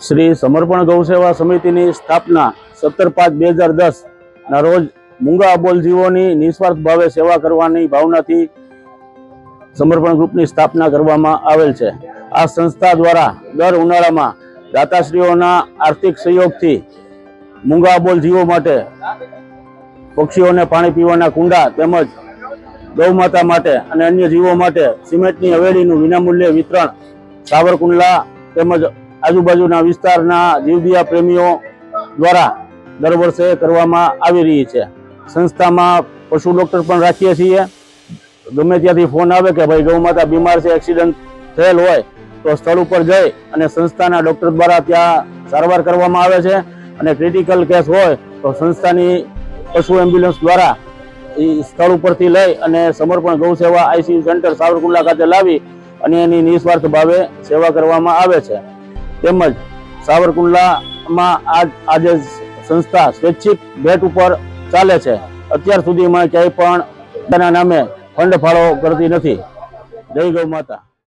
શ્રી સમર્પણ ગૌસેવા સમિતિની સ્થાપના સત્તર પાંચ બે હજાર દસના રોજ મૂંગા અબોલ જીવોની નિસ્વાર્થ ભાવે સેવા કરવાની ભાવનાથી સમર્પણ ગ્રુપની સ્થાપના કરવામાં આવેલ છે. આ સંસ્થા દ્વારા દર ઉનાળામાં દાતાશ્રીઓના આર્થિક સહયોગથી મૂંગા અબોલ જીવો માટે પક્ષીઓને પાણી પીવાના કુંડા તેમજ ગૌ માતા માટે અને અન્ય જીવો માટે સિમેન્ટની હવેલીનું વિનામૂલ્યે વિતરણ, સાવરકુંડલા તેમજ આજુબાજુના વિસ્તારના જીવદિયા પ્રેમીઓ દ્વારા દર વર્ષે કરવામાં આવી રહી છે. સંસ્થામાં પશુ ડૉક્ટર પણ રાખીએ છીએ. ગમે ત્યાંથી ફોન આવે કે ભાઈ ગૌ માતા બીમાર છે, એક્સિડન્ટ થયેલ હોય, તો સ્થળ ઉપર જઈ અને સંસ્થાના ડૉક્ટર દ્વારા ત્યાં સારવાર કરવામાં આવે છે. અને ક્રિટિકલ કેસ હોય, તો સંસ્થાની પશુ એમ્બ્યુલન્સ દ્વારા એ સ્થળ ઉપરથી લઈ અને સમર્પણ ગૌ સેવા આઈસીયુ સેન્ટર સાવરકુંડલા ખાતે લાવી અને એની નિસ્વાર્થ ભાવે સેવા કરવામાં આવે છે. તેમજ સાવરકુંડલામાં આજ સંસ્થા સ્વૈચ્છિક ભેટ ઉપર ચાલે છે. અત્યાર સુધીમાં ક્યાંય પણ તેના નામે ફંડ ફાળો કરતી નથી. જય ગૌ માતા.